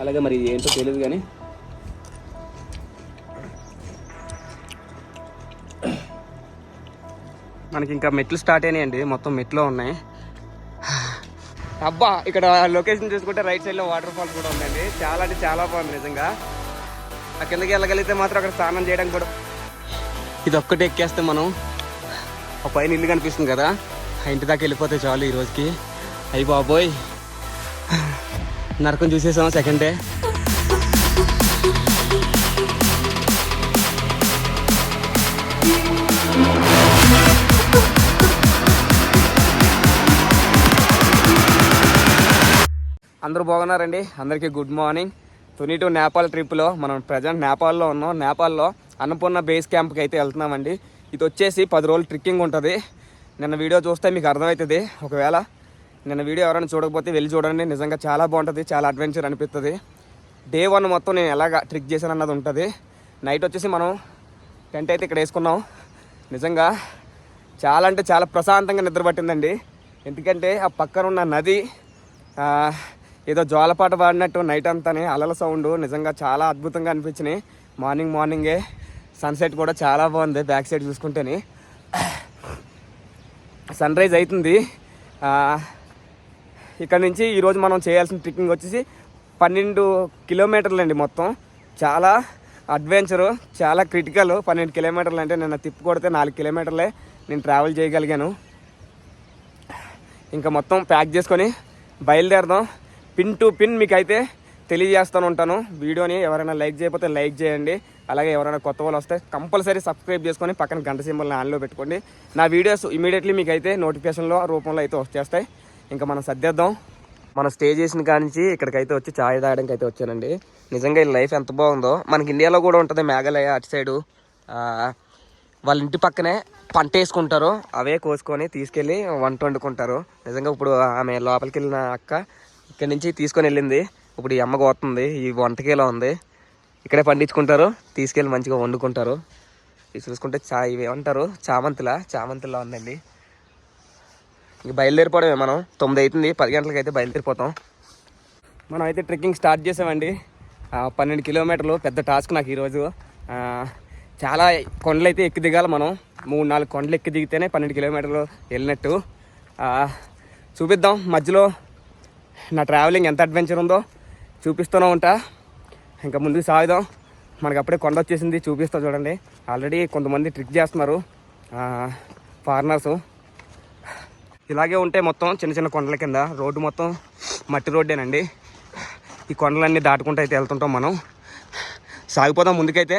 అలాగే మరి ఇది ఏంటో తెలియదు కానీ. మనకి ఇంకా మెట్లు స్టార్ట్ అయినాయండి. మొత్తం మెట్లు ఉన్నాయి. అబ్బా ఇక్కడ లొకేషన్ చూసుకుంటే రైట్ సైడ్లో వాటర్ ఫాల్స్ కూడా ఉందండి. చాలా అంటే చాలా బాగుంది నిజంగా. ఆ కిందకి వెళ్ళగలిగితే మాత్రం అక్కడ స్నానం చేయడానికి కూడా ఇది ఒక్కటే ఎక్కేస్తే మనం ఆ పైన ఇల్లు కనిపిస్తుంది కదా. ఆ ఇంటి దాకా వెళ్ళిపోతే చాలు ఈ రోజుకి. అయ్యి బాబోయ్. నరకం చూసేసాం సెకండ్ డే అందరూ బాగున్నారండి? అందరికీ good morning Tuni to Nepal ట్రిప్లో మనం ప్రజెంట్ నేపాల్లో ఉన్నాం. నేపాల్లో అన్నపూర్ణ బేస్ క్యాంప్కి అయితే వెళ్తున్నామండి. ఇది వచ్చేసి పది రోజులు ట్రిక్కింగ్ ఉంటుంది. నిన్న వీడియో చూస్తే మీకు అర్థమవుతుంది. ఒకవేళ నిన్న వీడియో ఎవరైనా చూడకపోతే వెళ్ళి చూడండి. నిజంగా చాలా బాగుంటుంది చాలా అడ్వెంచర్ అనిపిస్తుంది డే వన్ మొత్తం నేను ఎలాగ ట్రిక్ చేశాను అన్నది ఉంటుంది. నైట్ వచ్చేసి మనం టెంట్ అయితే ఇక్కడ వేసుకున్నాం. నిజంగా చాలా అంటే చాలా ప్రశాంతంగా నిద్ర పట్టిందండి. ఎందుకంటే ఆ పక్కన ఉన్న నది ఏదో జోలపాట పాడినట్టు నైట్ అంతానే అలల సౌండ్ నిజంగా చాలా అద్భుతంగా అనిపించినాయి. మార్నింగ్ మార్నింగే సన్సెట్ కూడా చాలా బాగుంది బ్యాక్ సైడ్ చూసుకుంటేనే. సన్ రైజ్ అవుతుంది ఇక్కడ నుంచి ఈరోజు మనం చేయాల్సిన ట్రెక్కింగ్ వచ్చేసి పన్నెండు కిలోమీటర్లు అండి మొత్తం. చాలా అడ్వెంచరు చాలా క్రిటికల్ పన్నెండు కిలోమీటర్లు అంటే నేను తిప్పు కొడితే నాలుగు కిలోమీటర్లే నేను ట్రావెల్ చేయగలిగాను. ఇంకా మొత్తం ప్యాక్ చేసుకొని బయలుదేరదాం. పిన్ టు పిన్ మీకు అయితే ఉంటాను. వీడియోని ఎవరైనా లైక్ చేయకపోతే లైక్ చేయండి. అలాగే ఎవరైనా కొత్త వాళ్ళు వస్తే కంపల్సరీ సబ్స్క్రైబ్ చేసుకొని పక్కన గంట సింబల్ని ఆన్లో పెట్టుకోండి. నా వీడియోస్ ఇమీడియట్లీ మీకు అయితే నోటిఫికేషన్లో రూపంలో అయితే వచ్చేస్తాయి. ఇంకా మనం సర్దేద్దాం. మనం స్టే చేసిన కానించి నుంచి ఇక్కడికైతే వచ్చి ఛాయ్ తాగడానికి అయితే వచ్చానండి. నిజంగా ఈ లైఫ్ ఎంత బాగుందో. మనకి ఇండియాలో కూడా ఉంటుంది మేఘాలయ అటు సైడు. వాళ్ళ ఇంటి పక్కనే పంట వేసుకుంటారు. అవే కోసుకొని తీసుకెళ్ళి వంట వండుకుంటారు. నిజంగా ఇప్పుడు ఆమె లోపలికి వెళ్ళిన అక్క ఇక్కడి నుంచి తీసుకొని వెళ్ళింది. ఇప్పుడు ఈ అమ్మ కోతుంది ఈ వంటకేలా ఉంది. ఇక్కడే పండించుకుంటారు. తీసుకెళ్ళి మంచిగా వండుకుంటారు. ఇది చూసుకుంటే చా ఇవి ఏమంటారు చామంతిలా? చామంతిలా ఉందండి. ఇక బయలుదేరిపోవడమే మనం. తొమ్మిది అవుతుంది పది గంటలకు అయితే బయలుదేరిపోతాం. మనం అయితే ట్రెక్కింగ్ స్టార్ట్ చేసామండి పన్నెండు కిలోమీటర్లు పెద్ద టాస్క్ నాకు ఈరోజు. చాలా కొండలు అయితే ఎక్కి దిగాలి మనం. మూడు నాలుగు కొండలు ఎక్కి దిగితేనే పన్నెండు కిలోమీటర్లు వెళ్ళినట్టు. చూపిద్దాం మధ్యలో నా ట్రావెలింగ్ ఎంత అడ్వెంచర్ ఉందో. చూపిస్తూనే ఉంటా. ఇంకా ముందుకు సాగుదాం. మనకి అప్పుడే కొండ వచ్చేసింది చూపిస్తా చూడండి. ఆల్రెడీ కొంతమంది ట్రిక్ చేస్తున్నారు. ఫారినర్సు ఇలాగే ఉంటే మొత్తం చిన్న చిన్న కొండల కింద రోడ్డు మొత్తం మట్టి రోడ్డేనండి. ఈ కొండలన్నీ దాటుకుంటూ అయితే వెళ్తుంటాం మనం. సాగిపోదాం ముందుకైతే.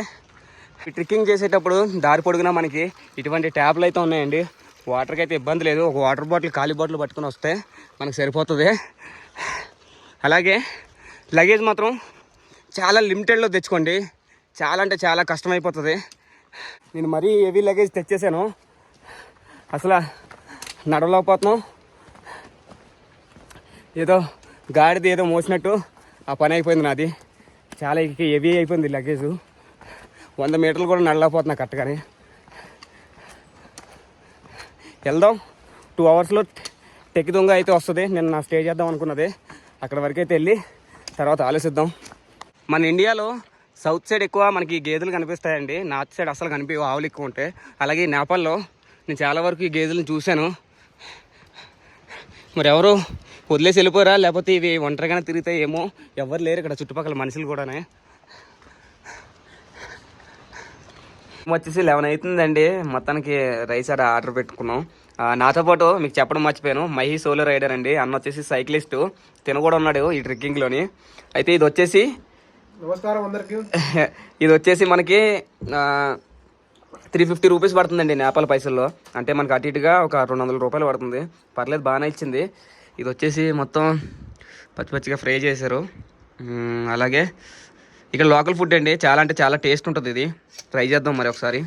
ఈ ట్రెక్కింగ్ చేసేటప్పుడు దారి పొడుగునా మనకి ఇటువంటి ట్యాబ్లు అయితే ఉన్నాయండి. వాటర్కి అయితే ఇబ్బంది లేదు. ఒక వాటర్ బాటిల్ ఖాళీ బాటిల్ పట్టుకొని వస్తే మనకు సరిపోతుంది. అలాగే లగేజ్ మాత్రం చాలా లిమిటెడ్లో తెచ్చుకోండి. చాలా అంటే చాలా కష్టమైపోతుంది. నేను మరీ హెవీ లగేజ్ తెచ్చేసాను. అసలు నడవలేకపోతున్నాం. ఏదో గాడిది ఏదో మోసినట్టు ఆ పని అయిపోయింది నాది. చాలా హెవీ అయిపోయింది లగేజ్ వంద మీటర్లు కూడా నడలేకపోతున్నా కరెక్ట్గానే. వెళ్దాం. టూ అవర్స్లో టెక్కి దొంగ అయితే వస్తుంది. నేను నా స్టే చేద్దాం అనుకున్నది. అక్కడ వరకు అయితే వెళ్ళి తర్వాత ఆలోచిద్దాం. మన ఇండియాలో సౌత్ సైడ్ ఎక్కువ మనకి గేదెలు కనిపిస్తాయండి. నార్త్ సైడ్ అసలు కనిపించవు ఆవులు ఎక్కువ ఉంటాయి. అలాగే నేపాల్లో నేను చాలా వరకు ఈ గేదెలను చూశాను. మరి ఎవరు వదిలేసి వెళ్ళిపోయారా? లేకపోతే ఇవి ఒంటరిగానే తిరుగుతాయి ఏమో? ఎవరు లేరు ఇక్కడ చుట్టుపక్కల మనుషులు కూడానే. వచ్చేసి లెవెన్ అవుతుందండి. మొత్తానికి రైస్ ఆడ ఆర్డర్ పెట్టుకున్నాం. నాతో పాటు మీకు చెప్పడం మర్చిపోయాను. మహి సోలో రైడర్ అండి. అన్న వచ్చేసి సైక్లిస్ట్. తిన కూడా ఉన్నాడు ఈ ట్రెక్కింగ్లోని అయితే ఇది వచ్చేసి నమస్కారం అందరికి. ఇది వచ్చేసి మనకి త్రీ ఫిఫ్టీ రూపీస్ పడుతుందండి నేపాల్ పైసల్లో. అంటే మనకి అటు ఇటుగా ఒక రెండు వందల రూపాయలు పడుతుంది. పర్లేదు బాగానే ఇచ్చింది. ఇది వచ్చేసి మొత్తం పచ్చి పచ్చిగా ఫ్రై చేశారు. అలాగే ఇక్కడ లోకల్ ఫుడ్ అండి. చాలా అంటే చాలా టేస్ట్ ఉంటుంది ఇది. ట్రై చేద్దాం మరి ఒకసారి.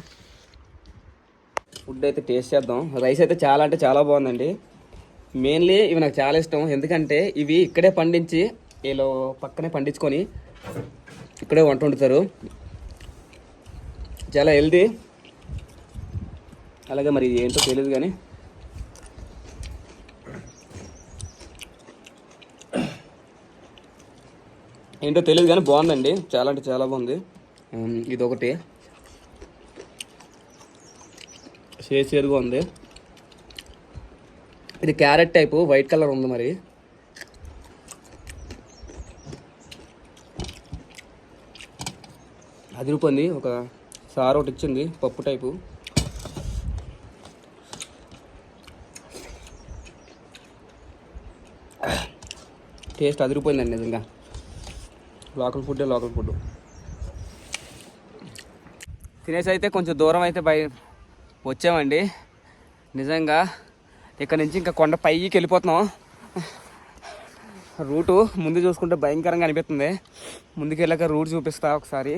ఫుడ్ అయితే టేస్ట్ చేద్దాం. రైస్ అయితే చాలా అంటే చాలా బాగుందండి. మెయిన్లీ ఇవి నాకు చాలా ఇష్టం. ఎందుకంటే ఇవి ఇక్కడే పండించి వీళ్ళు పక్కనే పండించుకొని ఇక్కడే వంట వండుతారు. చాలా హెల్దీ అలాగే మరి ఇది ఏంటో తెలియదు కానీ. ఏంటో తెలియదు కానీ బాగుందండి. చాలా అంటే చాలా బాగుంది. ఇది ఇదొకటి. షేర్ ఉంది. ఇది క్యారెట్ టైపు వైట్ కలర్ ఉంది మరి. అది రూపొంది ఒక సార్ ఒకటి ఇచ్చింది పప్పు టైపు. టేస్ట్ అదిరిపోయిందండి నిజంగా. లోకల్ ఫుడ్ లోకల్ ఫుడ్ తినేసి అయితే కొంచెం దూరం అయితే బయ వచ్చామండి. నిజంగా ఇక్కడ నుంచి ఇంకా కొండ పైకి వెళ్ళిపోతున్నాం. రూటు ముందు చూసుకుంటే భయంకరంగా అనిపిస్తుంది. ముందుకు వెళ్ళాక రూట్ చూపిస్తా ఒకసారి.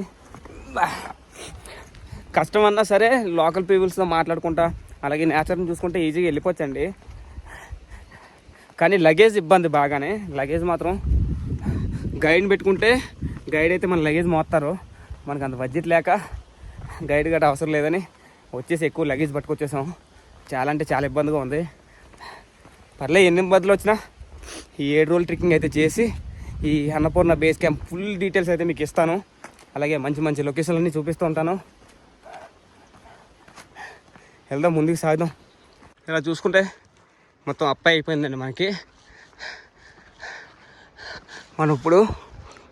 కష్టం అన్నా సరే లోకల్ పీపుల్స్తో మాట్లాడుకుంటా. అలాగే నేచర్ని చూసుకుంటే ఈజీగా వెళ్ళిపోవచ్చండి. కానీ లగేజ్ ఇబ్బంది బాగానే. లగేజ్ మాత్రం గైడ్ పెట్టుకుంటే గైడ్ అయితే మన లగేజ్ మోస్తారు. మనకు అంత బడ్జెట్ లేక గైడ్ గట్రా అవసరం లేదని వచ్చేసి ఎక్కువ లగేజ్ పట్టుకొచ్చేసాం. చాలా అంటే చాలా ఇబ్బందిగా ఉంది. పర్లే ఎన్ని ఇబ్బందులు వచ్చినా ఈ ఏడు రోజులు ట్రెక్కింగ్ అయితే చేసి ఈ Annapurna base camp full details అయితే మీకు ఇస్తాను. అలాగే మంచి మంచి లొకేషన్లన్నీ చూపిస్తూ ఉంటాను. వెళ్దాం ముందుకు సాగుదాం. ఇలా చూసుకుంటే మొత్తం అప్పాయి అయిపోయిందండి మనకి. మనం ఇప్పుడు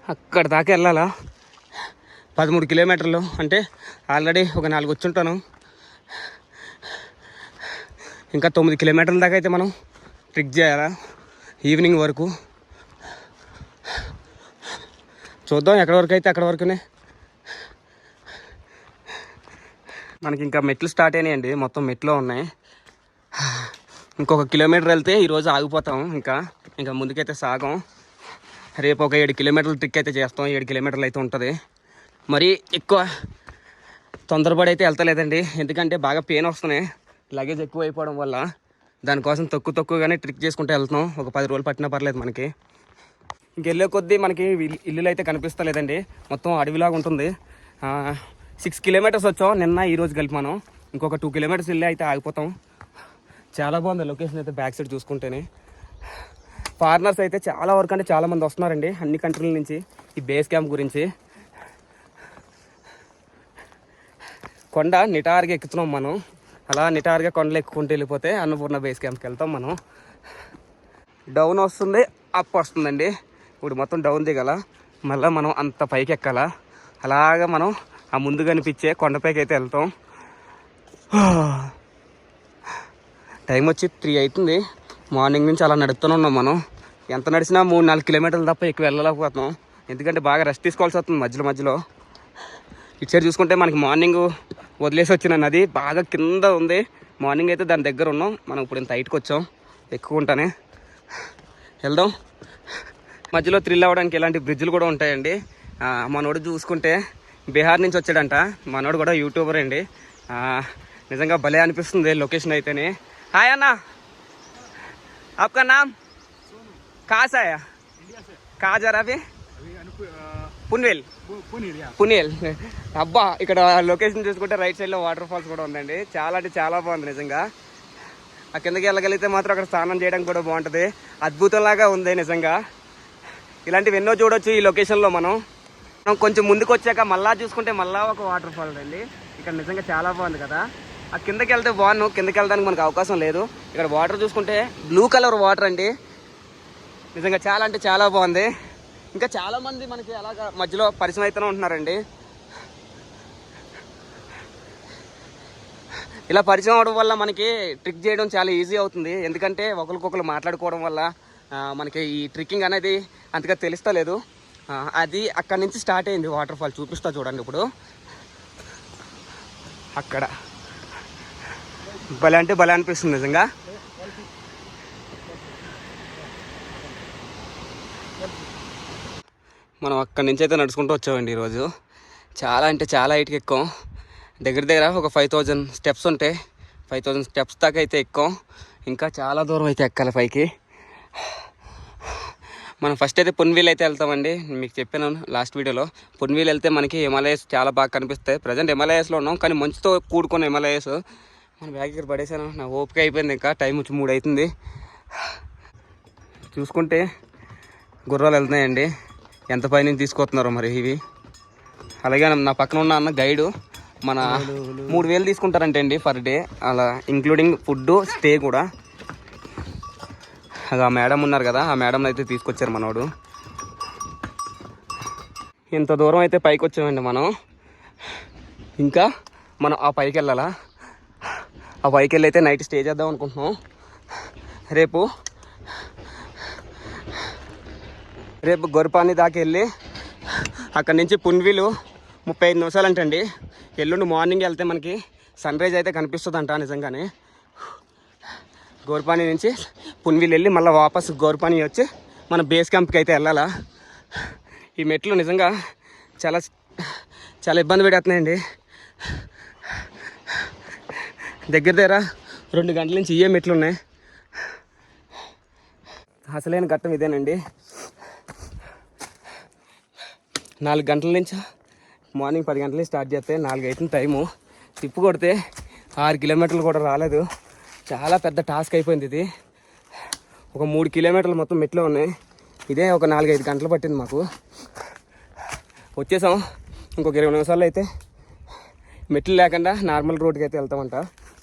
అక్కడ దాకా వెళ్ళాలా? పదమూడు కిలోమీటర్లు. అంటే ఆల్రెడీ ఒక నాలుగు వచ్చి ఉంటాను. ఇంకా తొమ్మిది కిలోమీటర్ల దాకా అయితే మనం ట్రిక్ చేయాలా? ఈవినింగ్ వరకు. చూద్దాం ఎక్కడి వరకు అయితే అక్కడ వరకునే. మనకి ఇంకా మెట్లు స్టార్ట్ అయినాయండి. మొత్తం మెట్లు ఉన్నాయి. ఇంకొక కిలోమీటర్ వెళ్తే ఈరోజు ఆగిపోతాం. ఇంకా ఇంకా ముందుకైతే సాగం. రేపు ఒక ఏడు కిలోమీటర్ల ట్రిక్ అయితే చేస్తాం. ఏడు కిలోమీటర్లు అయితే ఉంటుంది. మరి ఎక్కువ తొందరపడి అయితే వెళ్తలేదండి. ఎందుకంటే బాగా పెయిన్ వస్తున్నాయి. లగేజ్ ఎక్కువ అయిపోవడం వల్ల దానికోసం తక్కువ తక్కువగానే ట్రిక్ చేసుకుంటూ వెళ్తున్నాం. ఒక పది రోజులు పట్టినా పర్లేదు మనకి. ఇంకెళ్ళే కొద్దీ మనకి ఇల్లులు అయితే కనిపిస్తలేదండి. మొత్తం అడవిలాగా ఉంటుంది. సిక్స్ కిలోమీటర్స్ వచ్చాం. నిన్న ఈరోజు కలిపి మనం ఇంకొక టూ కిలోమీటర్స్ వెళ్ళి అయితే ఆగిపోతాం. చాలా బాగుంది లొకేషన్ అయితే బ్యాక్ సైడ్ చూసుకుంటేనే. ఫారినర్స్ అయితే చాలా వరకు అంటే చాలామంది వస్తున్నారండి అన్ని కంట్రీల నుంచి. ఈ బేస్ క్యాంప్ గురించి. కొండ నిటారుగా ఎక్కుతున్నాం మనం. అలా నిటారుగా కొండలు ఎక్కుకుంటూ వెళ్ళిపోతే అన్నపూర్ణ బేస్ క్యాంప్కి వెళ్తాం మనం. డౌన్ వస్తుంది అప్ వస్తుందండి. ఇప్పుడు మొత్తం డౌన్ దిగాల. మళ్ళీ మనం అంత పైకి ఎక్కాల. అలాగా మనం ఆ ముందు కనిపించే కొండపైకి అయితే వెళ్తాం. టైం వచ్చి త్రీ అవుతుంది. మార్నింగ్ నుంచి అలా నడుస్తూనే ఉన్నాం మనం. ఎంత నడిచినా మూడు నాలుగు కిలోమీటర్లు తప్ప ఎక్కువ వెళ్ళలేకపోతున్నాం. ఎందుకంటే బాగా రెస్ట్ తీసుకోవాల్సి వస్తుంది మధ్యలో మధ్యలో. ఇటు సైడ్ చూసుకుంటే మనకి మార్నింగ్ వదిలేసి వచ్చిన నది బాగా కింద ఉంది. మార్నింగ్ అయితే దాని దగ్గర ఉన్నాం. మనం ఇప్పుడు ఇంత హైట్కి వచ్చాం. ఎక్కువ ఉంటానే. వెళ్దాం. మధ్యలో థ్రిల్ అవ్వడానికి ఇలాంటి బ్రిడ్జ్లు కూడా ఉంటాయండి. మనోడు చూసుకుంటే బీహార్ నుంచి వచ్చాడంట. మనోడు కూడా యూట్యూబర్ అండి. నిజంగా భలే అనిపిస్తుంది లొకేషన్ అయితేనే. హాయ్ అన్న आपका नाम कहाँ से आया कहाँ जा रहा अभी పున్వేల్ పునేల్ అబ్బా ఇక్కడ లొకేషన్ చూసుకుంటే రైట్ సైడ్లో వాటర్ ఫాల్స్ కూడా ఉందండి చాలా అంటే చాలా బాగుంది నిజంగా ఆ కిందకి వెళ్ళగలిగితే మాత్రం అక్కడ స్నానం చేయడానికి కూడా బాగుంటుంది అద్భుతంలాగా ఉంది నిజంగా ఇలాంటివి ఎన్నో చూడొచ్చు ఈ లొకేషన్లో మనం మనం కొంచెం ముందుకు వచ్చాక మళ్ళా చూసుకుంటే మళ్ళా ఒక వాటర్ ఫాల్ అండి ఇక్కడ నిజంగా చాలా బాగుంది కదా ఆ కిందకి వెళ్తే బాగున్నాను కిందకి వెళ్ళడానికి మనకు అవకాశం లేదు. ఇక్కడ వాటర్ చూసుకుంటే బ్లూ కలర్ వాటర్ అండి. నిజంగా చాలా అంటే చాలా బాగుంది. ఇంకా చాలామంది మనకి అలాగా మధ్యలో పరిచయం అవుతూనే ఉంటున్నారండి. ఇలా పరిచయం అవడం వల్ల మనకి ట్రిక్ చేయడం చాలా ఈజీ అవుతుంది. ఎందుకంటే ఒకరికొకరు మాట్లాడుకోవడం వల్ల మనకి ఈ ట్రిక్కింగ్ అనేది అంతగా తెలుస్తలేదు. అది అక్కడి నుంచి స్టార్ట్ అయింది వాటర్ ఫాల్. చూపిస్తా చూడండి ఇప్పుడు. అక్కడ. భలే అంటే భలే అనిపిస్తుంది నిజంగా. మనం అక్కడి నుంచి అయితే నడుచుకుంటూ వచ్చామండి ఈరోజు. చాలా అంటే చాలా హైట్కి ఎక్కాం. దగ్గర దగ్గర ఒక ఫైవ్ థౌజండ్ స్టెప్స్ ఉంటాయి ఫైవ్ థౌజండ్ స్టెప్స్ దాకా అయితే ఎక్కాం. ఇంకా చాలా దూరం అయితే ఎక్కాలి పైకి. మనం ఫస్ట్ అయితే పొన్వీల్ అయితే వెళ్తామండి. మీకు చెప్పాను లాస్ట్ వీడియోలో. పొన్వీల్ వెళ్తే మనకి హిమాలయస్ చాలా బాగా కనిపిస్తాయి. ప్రజెంట్ హిమాలయస్లో ఉన్నాం కానీ మంచుతో కూడుకున్న హిమాలయస్. మన బ్యాగ్ ఇక్కడ పడేసాను. నా ఓపిక అయిపోయింది ఇంకా. టైం వచ్చి మూడు అవుతుంది. చూసుకుంటే గుర్రాలు వెళ్తున్నాయండి. ఎంత పైనుంచి తీసుకొస్తున్నారో మరి ఇవి. అలాగే నా పక్కన ఉన్న అన్న గైడు మన మూడు వేలు తీసుకుంటారంటే అండి పర్ డే. అలా ఇంక్లూడింగ్ ఫుడ్ స్టే కూడా. అది ఆ మేడం ఉన్నారు కదా ఆ మేడం అయితే తీసుకొచ్చారు మనోడు. ఇంత దూరం అయితే పైకి వచ్చామండి మనం. ఇంకా మనం ఆ పైకి వెళ్ళాలా? ఆ వైకెళ్ళి అయితే నైట్ స్టే చేద్దాం అనుకుంటున్నాం. రేపు రేపు గొరపాని దాకా వెళ్ళి అక్కడి నుంచి పున్విలు ముప్పై ఐదు నిమిషాలు అంటండి ఎల్లుండి మార్నింగ్ వెళ్తే మనకి సన్ రైజ్ అయితే కనిపిస్తుందంట నిజంగానే. గోర్పాని నుంచి పున్విల్ వెళ్ళి మళ్ళీ వాపస్ గోర్పాని వచ్చి మన బేస్ క్యాంప్కి అయితే వెళ్ళాలా. ఈ మెట్లు నిజంగా చాలా చాలా ఇబ్బంది పెడుతున్నాయండి దగ్గర దగ్గర రెండు గంటల నుంచి ఇవే మెట్లు ఉన్నాయి? అసలైన ఘట్టం ఇదేనండి. నాలుగు గంటల నుంచి మార్నింగ్ పది గంటల నుంచి స్టార్ట్ చేస్తే నాలుగు అవుతుంది టైము. తిప్పు కొడితే ఆరు కిలోమీటర్లు కూడా రాలేదు. చాలా పెద్ద టాస్క్ అయిపోయింది ఇది. ఒక మూడు కిలోమీటర్లు మొత్తం మెట్లు ఉన్నాయి. ఇదే ఒక నాలుగైదు గంటలు పట్టింది మాకు. వచ్చేసాం. ఇంకొక ఇరవై నిమిషాల్లో అయితే మెట్లు లేకుండా నార్మల్ రోడ్కి అయితే వెళ్తామంట.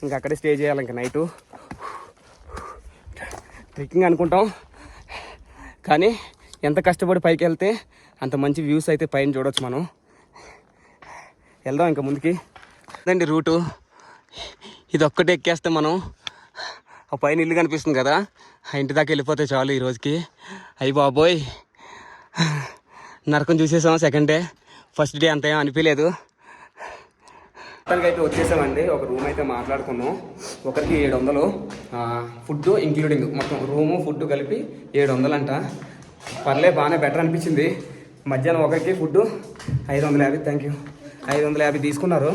ఇంకా అక్కడే స్టే చేయాలి ఇంకా నైటు. ట్రెక్కింగ్ అనుకుంటాం. కానీ ఎంత కష్టపడి పైకి వెళ్తే అంత మంచి వ్యూస్ అయితే పైన చూడవచ్చు మనం. వెళ్దాం ఇంకా ముందుకి. అదండి రూటు. ఇది ఒక్కటే ఎక్కేస్తే మనం. ఆ పైన ఇల్లు కనిపిస్తుంది కదా. ఆ ఇంటి దాకా వెళ్ళిపోతే చాలు ఈరోజుకి అయ్యి బాబోయ్. నరకం చూసేసాం సెకండ్ డే. ఫస్ట్ డే అంత ఏం అనిపించలేదు అయితే వచ్చేసామండి. ఒక రూమ్ అయితే మాట్లాడుకున్నాం. ఒకరికి ఏడు వందలు ఫుడ్ ఇంక్లూడింగ్ మొత్తం రూము ఫుడ్ కలిపి ఏడు వందలంట పర్లే బాగానే బెటర్ అనిపించింది. మధ్యాహ్నం ఒకరికి ఫుడ్ ఐదు వందల యాభై. థ్యాంక్ యూ ఐదు వందల యాభై తీసుకున్నారు.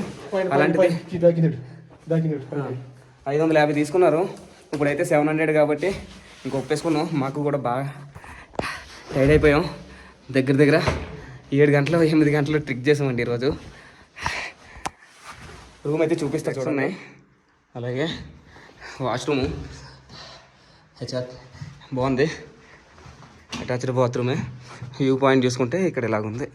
అలాంటిది ఐదు వందల యాభై తీసుకున్నారు. ఇప్పుడైతే సెవెన్ హండ్రెడ్ కాబట్టి ఇంక ఒప్పేసుకున్నాం. మాకు కూడా బాగా టైడ్ అయిపోయాం దగ్గర దగ్గర ఏడు గంటలు ఎనిమిది గంటలు ట్రిక్ చేసామండి ఈరోజు. రూమ్ అయితే చూపిస్తా చూడండి. అలాగే వాష్రూము. హెచ్ఆర్. బాగుంది. అటాచ్డ్ బాత్రూమే. వ్యూ పాయింట్ చూసుకుంటే ఇక్కడ ఇలాగుంది.